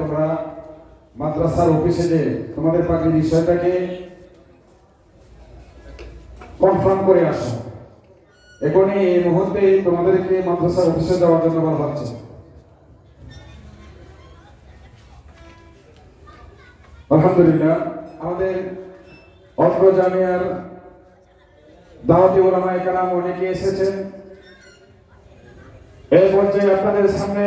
তোমরা মাদ্রাসার অফিসে যে তোমাদের পাখির বিষয়টাকে কনফার্ম করে আসো। এখনই এই মুহূর্তে তোমাদেরকে মাদ্রাসার অফিসে যাওয়ার জন্য বলা হচ্ছে। আলহামদুলিল্লাহ, আমাদের অত্র জামিয়ার দাওয়াতি ওলামায়ে কালাম অনেকে এসেছেন। এই পর্যায়ে আপনাদের সামনে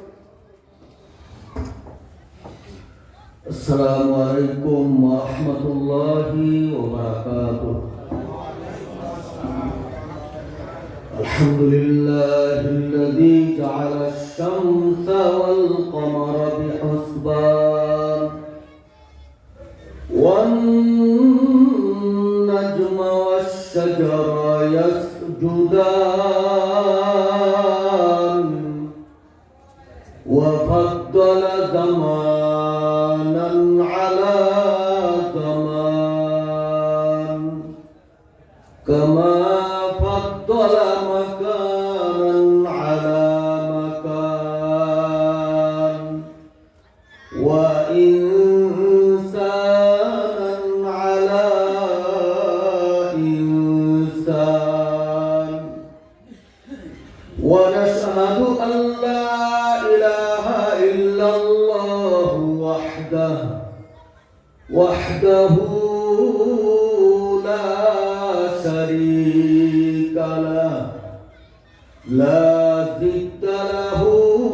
السلام عليكم ورحمة الله وبركاته. الحمد لله الذي جعل الشمس والقمر بحسبان والنجم والشجر يسجدان. وفضل زمانا على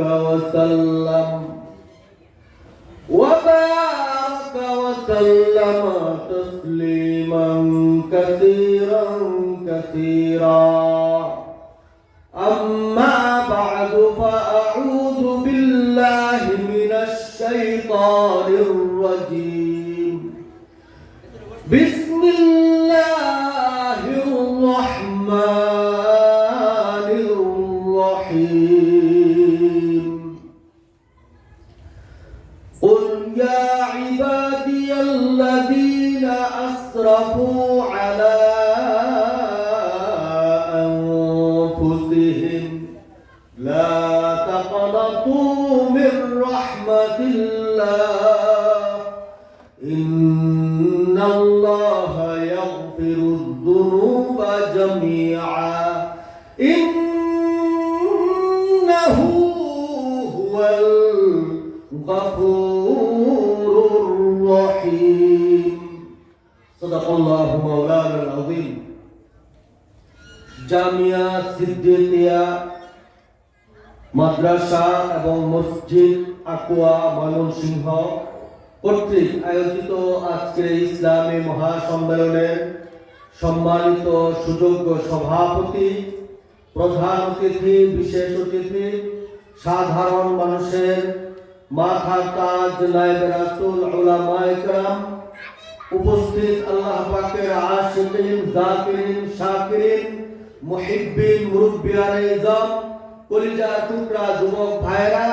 وسلم. وبارك وسلم تسليما كثيرا كثيرا. أنفسهم لا تقنطوا من رحمة الله. إن الله يغفر الذنوب جميعا. إنه هو الغفور الرحيم. صدق الله مولانا العظيم. জামিয়া সিদ্দিকিয়া মাদ্রাসা এবং মসজিদ আকুয়া ময়মনসিংহ কর্তৃক আয়োজিত আজকের ইসলামী মহাসম্মেলনের সম্মানিত সুযোগ্য সভাপতি, প্রধান অতিথি, বিশেষ অতিথি, সাধারণ মানুষের মাথার তাজ নায়েব রাসূল উলামায়ে কেরাম উপস্থিত আল্লাহ পাকের আশিকিন, জাকিরিন, শাকিরিন মুহিব্বিন মুরব্বিয়ানে ইজাম কলিজার টুকরা যুবক ভাইরা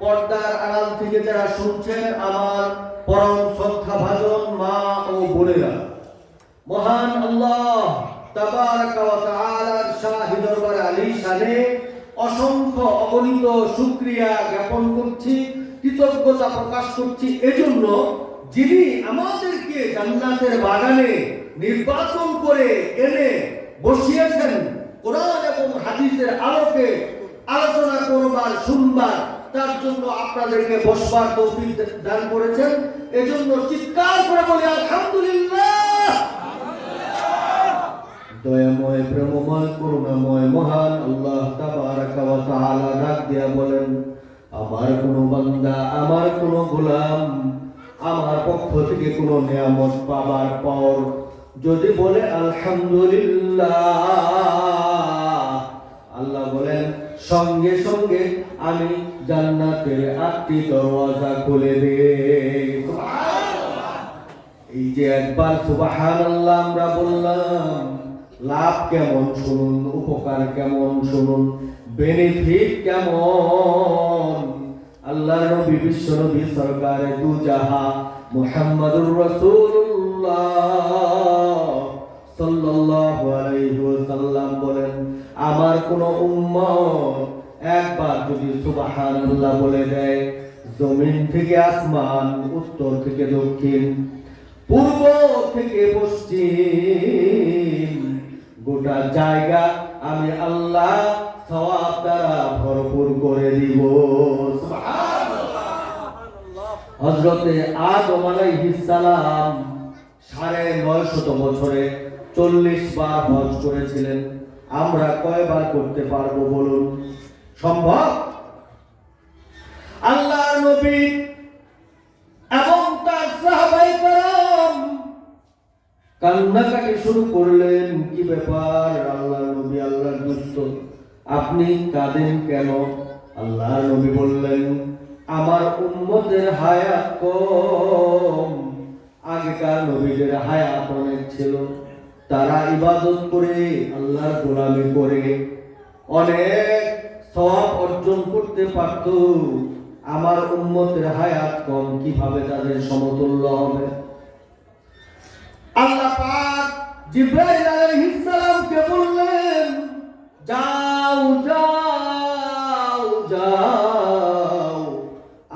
পর্দার আড়াল থেকে যারা শুনছেন আমার পরম শ্রদ্ধা ভাজন মা ও বোনেরা। মহান আল্লাহ তাবারাকা ওয়া তাআলার শাহী দরবারে আলী শানে অসংখ্য অগণিত শুকরিয়া জ্ঞাপন করছি, কৃতজ্ঞতা প্রকাশ করছি। এজন্য যিনি আমাদেরকে জান্নাতের বাগানে নির্বাচন করে এনে বসিয়েছেন কোরআন এবং হাদিসের আলোকে আলোচনা করবার, শুনবার, তার জন্য আপনাদেরকে বসবার তৌফিক দান করেছেন। এজন্য চিৎকার করে বলি, আলহামদুলিল্লাহ। দয়াময়, প্রেমময়, করুণাময়, মহান আল্লাহ তাবারাকা ওয়া দিয়া বলেন, আমার কোনো বান্দা, আমার কোনো গোলাম, আমার পক্ষ থেকে কোনো নিয়ামত পাবার পর যদি বলে আলহামদুলিল্লাহ, আল্লাহ বলেন, সঙ্গে সঙ্গে আমি জান্নাতের আটটি দরওয়াজা খুলে দেই। এই যে একবার সুবহানাল্লাহ আমরা বললাম, লাভ কেমন শুনুন, উপকার কেমন শুনুন বেনিফিট কেমন? আল্লাহ নবী, বিশ্ব নবী সরকারে দু জাহা, মুহাম্মাদুর রাসূলুল্লাহ। সাল্লাল্লাহু আলাইহি ওয়াসাল্লাম বলেন, আমার কোন উম্মত একবার যদি সুবহানাল্লাহ বলে দেয়, জমিন থেকে আসমান, উত্তর থেকে দক্ষিণ, পূর্ব থেকে পশ্চিম, গোটা জায়গা আমি আল্লাহ সওয়াব দ্বারা ভরপুর করে দিব। হজরতে আদম আলাইহিস সালাম সাড়ে নয় শত বছরে চল্লিশ বার হজ করেছিলেন। আমরা কয়বার করতে পারব বলুন? সম্ভব? আল্লাহ নবী এবং তার সাহাবাই কারাম কান্নাকাটি শুরু করলেন। কি ব্যাপার? আল্লাহ নবী আল্লাহ দুষ্ট। আপনি কাঁদেন কেন? আল্লাহ নবী বললেন, আমার উম্মতের হায়াত কম। আগেকার নবীদের হায়াত অনেক ছিল। তারা ইবাদত করে, আল্লাহর গোলামি করে। অনেক সওয়াব অর্জন করতে পারত। আমার উম্মতের হায়াত কম, কীভাবে তাদের সমতুল্য হবে? আল্লাহ পাক জিব্রাইল আলাইহিস সালামকে বললেন, যাও যাও যাও,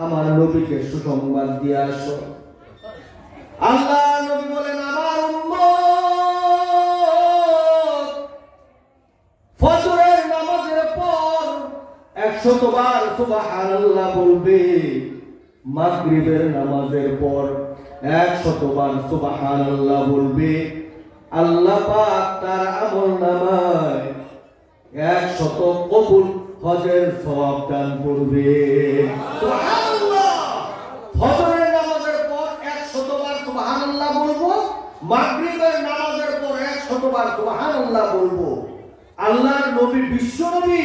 আমার নবীকে সুসংবাদ দিয়ে আসো। আল্লাহ একশত বার সুবহানাল্লাহ বলবে, মাগরিবের নামাজের পর একশত বার সুবহানাল্লাহ বলবে, আল্লাহ পাক তার আমল নামায় একশত কবুল হজের সওয়াব দান করবে। সুবহানাল্লাহ! ফজরের নামাজের পর একশত বার সুবহানাল্লাহ বলব, মাগরিবের নামাজের পর একশত বার সুবহানাল্লাহ বলব। আল্লাহর নবী, বিশ্ব নবী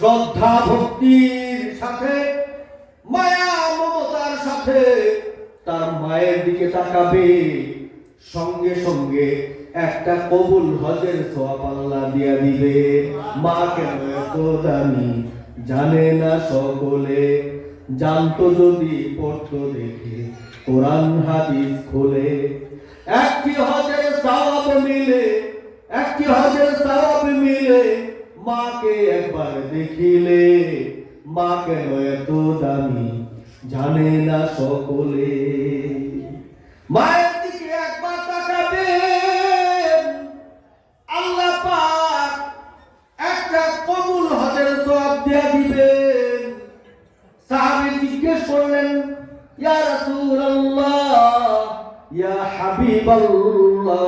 শ্রদ্ধা ভক্তির সাথে, মায়া, মমতার সাথে তার মায়ের দিকে তাকাবে। সঙ্গে সঙ্গে একটা কবুল হজের সওয়াব আল্লাহ দিয়া দিবে। মা কেন এত দামি? জানে না সকলে। জানতো যদি, পড়তো দেখে। কোরআন, হাদিস খোলে। একটি হজের সওয়াব মিলে, একটি হজের সওয়াব মিলে মাকে একবার দেখিলে মা কেন এত দামি, জানে না সকলে। মায়ের দিকে একবার তাকাবেন আল্লাহ পাক একটা কবুল হজের সওয়াব দিয়া দিবেন। সাহাবী জিজ্ঞেস করলেন, ইয়া রাসূলুল্লাহ, ইয়া হাবিবাল্লাহ,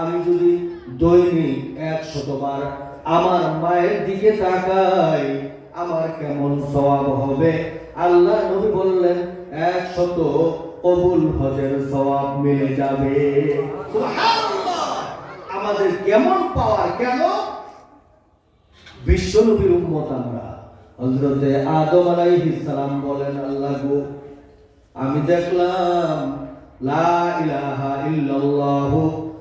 আমি যদি দৈনিক একশতবার আমার মায়ের দিকে তাকাই, আমার কেমন সওয়াব হবে? আল্লাহ নবী বললেন একশত কবুল হজের সওয়াব মিলে যাবে। আমাদের কেমন পাওয়ার, কেন? বিশ্ব নবীর উম্মত আমরা। হযরতে আদম আলাইহিস সালাম বলেন, আল্লাহ গো, আমি দেখলাম, লা ইলাহা ইল্লাল্লাহ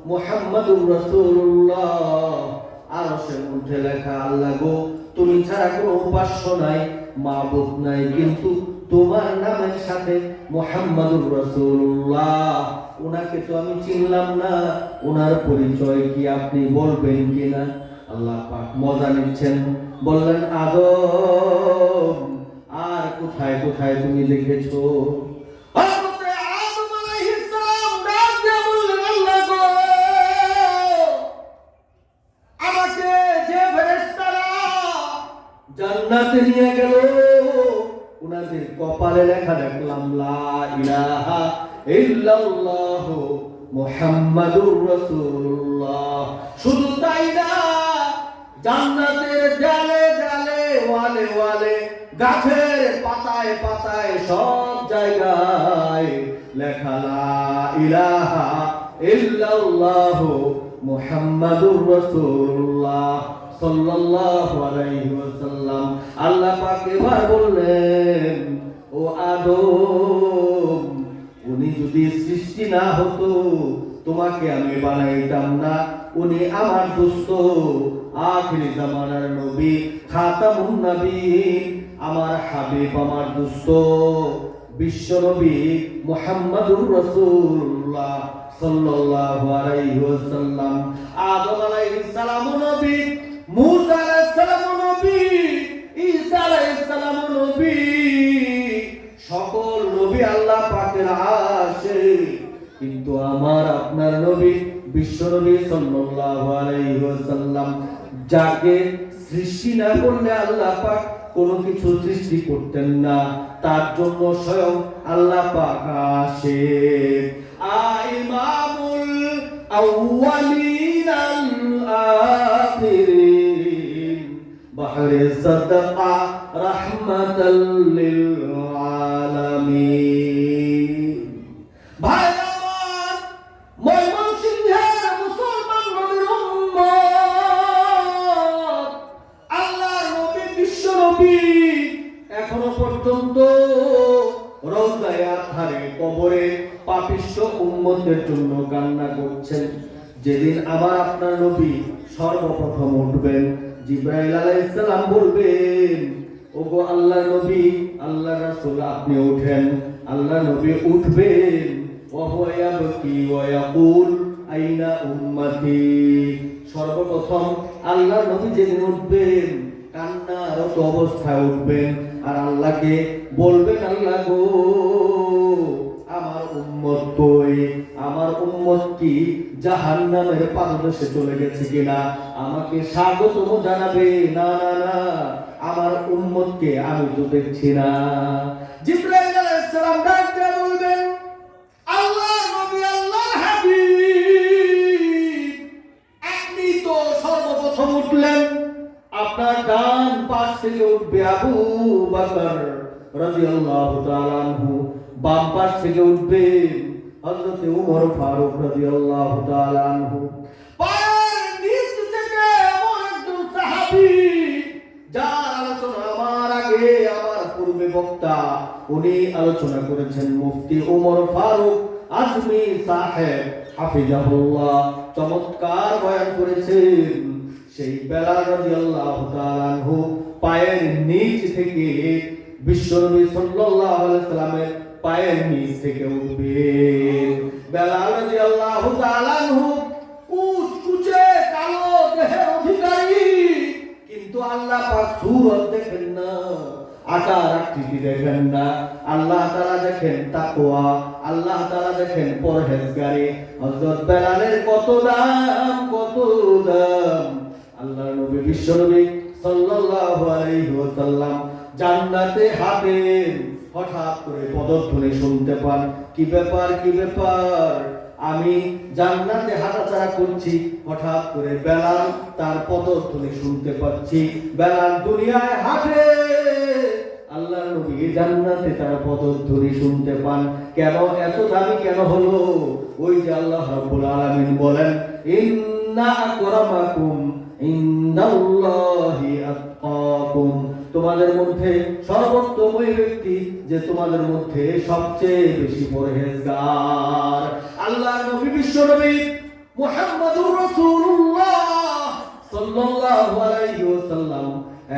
মুহাম্মাদুর রাসূলুল্লাহ। আরশের মধ্যে লেখা, আল্লাহ গো, তুমি ছাড়া কোনো উপাস্য নাই, মাবুদ নাই, কিন্তু তোমার নামের সাথে মুহাম্মাদুর রাসূলুল্লাহ। ওনাকে তো আমি চিনলাম না। ওনার পরিচয় কি আপনি বলবেন কিনা? আল্লাহ পাক মজা নিচ্ছেন। বললেন, আদম, আর কোথায় কোথায় তুমি দেখেছ হযরতে আদম আলাইহিস সালাম ডাক দিয়ে বললেন আল্লাহ গো আমাকে যে ফেরেশতারা জান্নাতে নিয়ে গেল। উনাদের কপালে লেখা দেখলাম লা ইলাহা ইল্লাল্লাহ মুহাম্মাদুর রাসূলুল্লাহ। শুধু তাই না, জান্নাতের ডালে ডালে ওয়ালে ওয়ালে, গাছের পাতায় পাতায় সব জায়গায় লেখা, লা ইলাহা ইল্লাল্লাহ মুহাম্মাদুর রাসূলুল্লাহ। সাল্লাল্লাহু আলাইহি ওয়াসাল্লাম আল্লাহ পাক এবার বললেন, ও আদম, উনি যদি সৃষ্টি না হতো, তোমাকে আমি বানাইতাম না। উনি আমার দোস্ত, আখিরি জামানার নবী, খাতামুন নবী, আমার হাবিব, আমার দোস্ত। বিশ্ব নবী মুহাম্মাদুর রাসূলুল্লাহ সাল্লাল্লাহু আলাইহি ওয়াসাল্লাম। আদম আলাইহিস সালাম কিন্তু আমার আপনার নবী, বিশ্ব নবী সাল্লাল্লাহু আলাইহি ওয়াসাল্লাম যাকে সৃষ্টি না করলে আল্লাহ পাক কোনো কিছু সৃষ্টি করতেন না। তার জন্য স্বয়ং আল্লাহ পাক আসে আল আখিরিন বাহরে সাদকা রাহমাতাল লিল আলামিন। উম্মতের জন্য কান্না করছেন। যেদিন আমার আপনার নবী সর্বপ্রথম উঠবেন, জিব্রাইল আলাইহিস সালাম বলবেন, ওগো আল্লাহ নবী, আল্লাহ রাসূল, আপনি উঠেন। আল্লাহ নবী উঠবেন। ওয়া ইয়াবকি ওয়া আইনা সর্বপ্রথম আল্লাহ নবী যেদিন উঠবেন অবস্থায় উঠবেন। আর আল্লাহকে বলবেন, আল্লাহ গো উম্মত কই? আমার উম্মত কি জাহান্নামের পাদদেশে চলে গেছে কিনা? আমাকে স্বাগতম জানাবে? না না না। আমার উম্মতকে আমি তো দেখছি না। জিব্রাইল আলাইহিস সালাম ডাক দিয়ে বলবেন, আল্লাহ নবী হাবিব, আপনি তো সর্বপ্রথম উঠলেন। আপনার ডান পাশ থেকে উঠবে আবু বকর বাম পাশ থেকে উঠবে হযরত ওমর ফারুক রাদিয়াল্লাহু তাআলা আনহু। পায়ের নিচ থেকে এমন একজন সাহাবী, যার আলোচনা আমার আগে, আমার পূর্বে বক্তা, উনি আলোচনা করেছেন মুফতি ওমর ফারুক আজমি সাহেব, হাফিজাহুল্লাহ। চমৎকার বয়ান করেছেন। সেই বেলাল রাদিয়াল্লাহু তাআলা আনহু পায়ের নিচ থেকে বিশ্বনবী সাল্লাল্লাহু আলাইহি সাল্লামের পায়ের নিচ থেকে উঠবে বেলাল রাদিয়াল্লাহু তাআলা আনহু কুচকুচে কালো দেহের অধিকারী। কিন্তু আল্লাহ পাক সুরত দেখেন না, আকার আকৃতি দেখেন না। আল্লাহ তাআলা দেখেন তাকওয়া, আল্লাহ তাআলা দেখেন পরহেজগারি। হযরত বেলালের কত দাম কত দাম। আল্লাহ নবী, বিশ্ব নবী সাল্লাল্লাহু আলাইহি ওয়াসাল্লাম জান্নাতে হাঁটেন। হঠাৎ করে পদধ্বনি শুনতে পান। কি ব্যাপার কি ব্যাপার? আমি জান্নাতে হাঁটাচলা করছি। হঠাৎ করে বেলাল তার পদধ্বনি শুনতে পাচ্ছি। বেলাল দুনিয়ায় হাঁটে। আল্লাহ নবী জান্নাতে তার পদধ্বনি শুনতে পান। কেন? এত দামি কেন হলো? ওই যে আল্লাহ রাব্বুল আলামিন বলেন, ইন্না আকরামাকুম ইন্দাল্লাহি আতকাকুম। তোমাদের মধ্যে সর্বোত্তম ব্যক্তি যে তোমাদের মধ্যে সবচেয়ে বেশি পরহেজগার। আল্লাহ নবী বিশ্ব নবী মুহাম্মদুর রাসূলুল্লাহ সাল্লাল্লাহু আলাইহি ওয়াসাল্লাম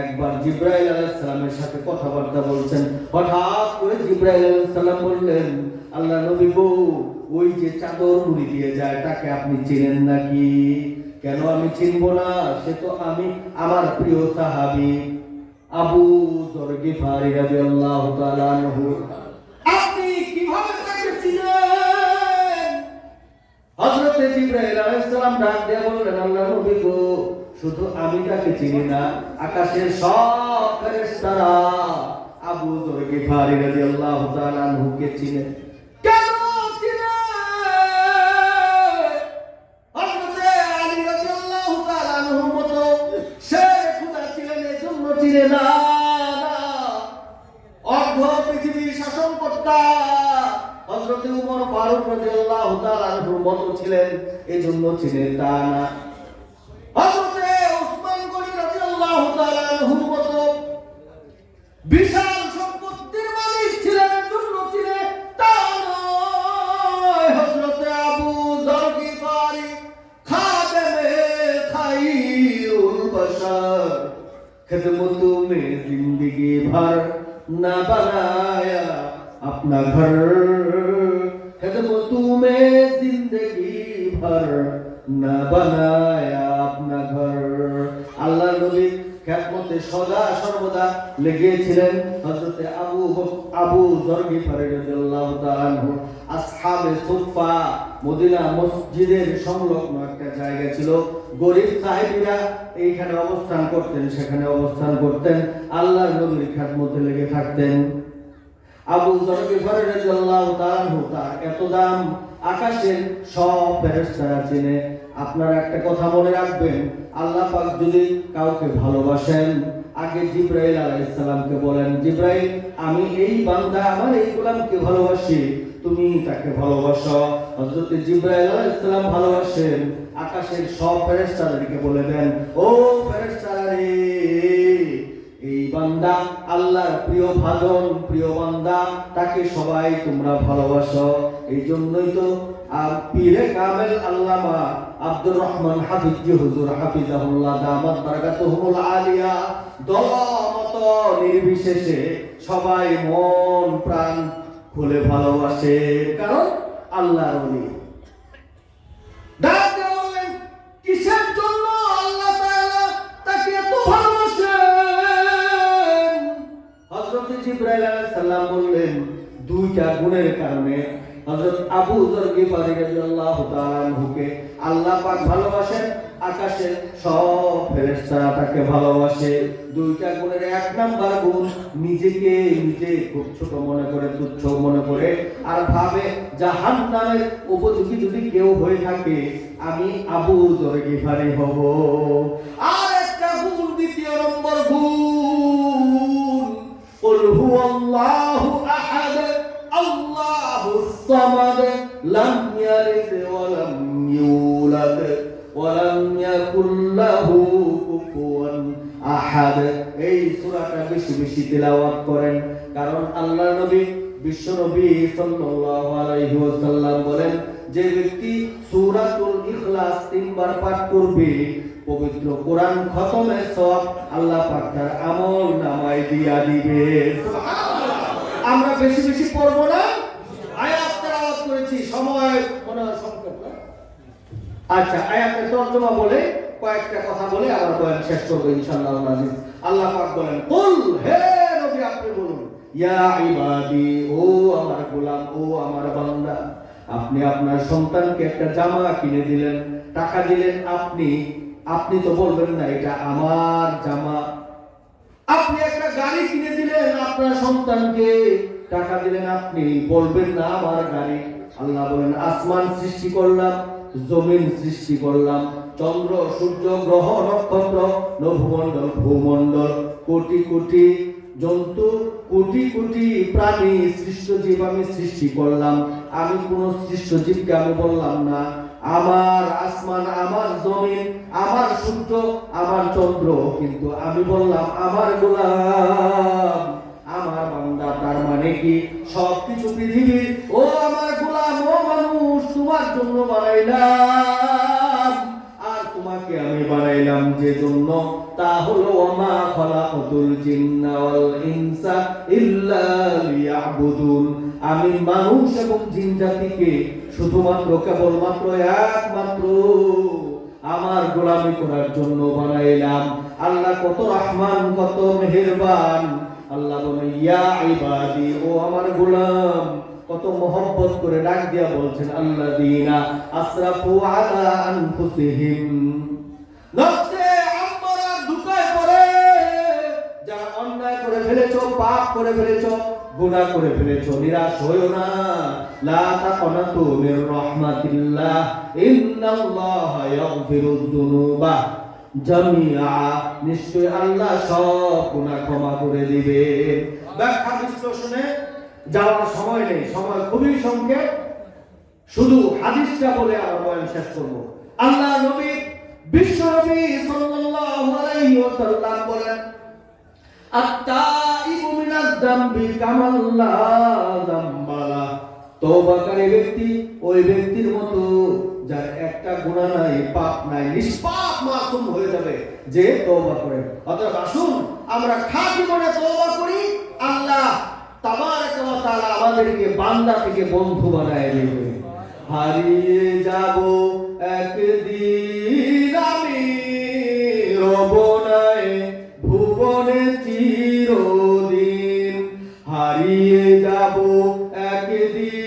একবার জিব্রাইল আলাইহিস সালামের সাথে কথাবার্তা বলছেন। হঠাৎ করে জিব্রাইল আলাইহিস সালাম বললেন, আল্লাহ নবী গো, ওই যে চাদর মুড়ি দিয়ে যায়, তাকে আপনি চেনেন নাকি? কেন আমি চিনব না? সে তো আমি, আমার প্রিয় সাহাবী। আবু যর গিফারি রাদিয়াল্লাহু তাআলা আপনি কীভাবে চিনেন? আলাইহিস সালাম ডাক দিয়ে বললেন আল্লাহর নবী গো, শুধু আমি তাকে চিনি না, আকাশের সব ফেরেশতারা আবু যর গিফারি রাদিয়াল্লাহু তাআলা আনহুকে চিনে। না অর্ধ পৃথিবীর শাসনকর্তা হযরতে উমর ফারুক রাদিয়াল্লাহু তাআলা মতো ছিলেন, এজন্য চিনে তা না। घर न बनाया अपना घर कदमों तुम्हें जिंदगी भर न बनाया अपना घर अल्लाह नबी খেদমতে সদা সর্বদা আবু আবু গিফারি রাদিয়াল্লাহু তাআলা আসহাবে সুফা মদিনা মসজিদের সংলগ্ন একটা জায়গা ছিল। গরিব সাহেবীরা এইখানে অবস্থান করতেন, সেখানে অবস্থান করতেন। আল্লাহর নবীর খেদমতে লেগে থাকতেন। আবু গিফারি রাদিয়াল্লাহু তাআলা তার এত দাম আকাশের সব ফেরেশতারা চিনে। আপনারা একটা কথা মনে রাখবেন, আল্লাহ পাক যদি কাউকে ভালোবাসেন, আগে জিব্রাইল আলাইহিস সালামকে বলেন, জিব্রাইল, আমি এই বান্দা, আমার এই গোলামকে ভালোবাসি, তুমি তাকে ভালোবাসো। হযরত জিব্রাইল আলাইহিস সালাম ভালোবাসেন, আকাশের সব ফেরেশতাদেরকে বলে দেন, ও ফেরেশতারা, এই বান্দা আল্লাহর প্রিয় ভাজন, প্রিয় বান্দা, তাকে সবাই তোমরা ভালোবাসো। এই জন্যই তো পীরে কামেল আল্লামা আব্দুর রহমান হাফিজ হুজুর হাফিজাহুল্লাহ দামাত বারাকাতুহুল আলিয়া। দলমত নির্বিশেষে সবাই মন, প্রাণ খুলে ভালোবাসে। কারণ কিসের জন্য আল্লাহ তাআলা তাকে এত ভালোবাসেন? হযরত আলাইহিস সালাম বললেন, দুইটা গুণের কারণে হযরত আবু যর গিফারি রাদিয়াল্লাহু তাআলা আনহুকে। আল্লাহ পাক ভালোবাসেন, আকাশের সব ফেরেশতারা তাকে ভালোবাসে। দুইটা গুণের এক নাম্বার গুণ, নিজেকে নিজে খুব ছোট মনে করে, তুচ্ছ মনে করে। আর ভাবে, জাহান্নামের উপযোগী যদি কেউ হয়ে থাকে, আমি আবু যর গিফারি হব। আর একটা গুণ, দ্বিতীয় নম্বর গুণ الصمد لم يلد ولم يولد ولم يكن له كفوا আহাদ এই সূরাটা বেশি বেশি তেলাওয়াত করেন কারণ আল্লাহ নবী বিশ্ব নবী সাল্লাল্লাহু আলাইহি ওয়াসাল্লাম বলেন যে ব্যক্তি সূরাতুল ইখলাস তিনবার পাঠ করবে পবিত্র কোরআন খতমের সব আল্লাহ পাক তার আমল নামায় দিয়া দিবে আমরা বেশি বেশি পড়বো না আয়াত তেলাওয়াত করেছি সময় সংক্ষেপ আচ্ছা তর্জমা বলে কয়েকটা কথা বলে বয়ান শেষ করব আল্লাহ পাক বলেন, কুল, হে নবী, আপনি বলুন, ইয়া ইবাদি, ও আমার গোলাম, ও আমার বান্দা, আপনি আপনার সন্তানকে একটা জামা কিনে দিলেন, টাকা দিলেন, আপনি আপনি তো বলবেন না, এটা আমার জামা। আপনি একটা গাড়ি কিনে দিলেন, আপনার সন্তানকে টাকা দিলেন, আপনি বলবেন না, আমার গাড়ি আল্লাহ বলেন, আসমান সৃষ্টি করলাম, জমিন সৃষ্টি করলাম, চন্দ্র, সূর্য, গ্রহ, নক্ষত্র নভমণ্ডল ভূমণ্ডল, কোটি কোটি জন্তু, কোটি কোটি প্রাণী সৃষ্ট জীব আমি সৃষ্টি করলাম। আমি কোন সৃষ্ট জীবকে আমি বললাম না। আমার আসমান, আমার জমিন, আমার সূর্য, আমার চন্দ্র, কিন্তু আমি বললাম, আমার গোলাম, আমার বান্দা, তার মানে কি? সবকিছু পৃথিবীর ও তোমার জন্য বানাইলাম। আর তোমাকে আমি বানাইলাম যে জন্য, তা হলো, ওমা খলাকতুল জিন্না ওয়াল ইনসা ইল্লা আমি মানুষ এবং জিন জাতিকে শুধুমাত্র, কেবলমাত্র একমাত্র আমার গোলামি করার জন্য বানাইলাম। আল্লাহ কত রহমান, কত মেহেরবান। আল্লাহ বলে ইয়া ইবাদি, ও আমার গোলাম কত মোহব্বত করে ডাক দিয়া বলছেন আল্লাহ দিনা আসরাফু আলা আনফুসিহিম। নফসে ধুকায় পড়ে। যারা অন্যায় করে ফেলেছো, পাপ করে ফেলেছো, গুনাহ করে ফেলেছো, নিরাশ হইও না। লা তাকনাতু মির রাহমাতিল্লাহ, ইন্নাল্লাহা জামিআ, নিশ্চয় আল্লাহ সব গুনাহ ক্ষমা করে দিবে ব্যাখ্যা বিশ্লেষণে যাওয়ার সময় নেই, সময় খুবই সংক্ষেপ শুধু হাদিসটা বলে আমার বয়ান শেষ করব। আল্লাহ নবী, বিশ্ব নবী সাল্লাল্লাহু আলাইহি ওয়াসাল্লাম বলেন, আত্তাইবু মিনাজ যামবি কামাল্লা যামবালা তওবাকারী ব্যক্তি ওই ব্যক্তির মতো, যার একটা গুনাহ নাই, পাপ নাই, নিষ্পাপ মাসুম হয়ে যাবে, যে তওবা করে। অতএব আসুন, আমরা খাঁটি মনে তওবা করি, আল্লাহ তাবারক আমাদেরকে বান্দা থেকে বন্ধু বানায় দেবে হারিয়ে যাব একদিন আমি রবনায় ভুবনে চিরদিন। হারিয়ে যাব একদিন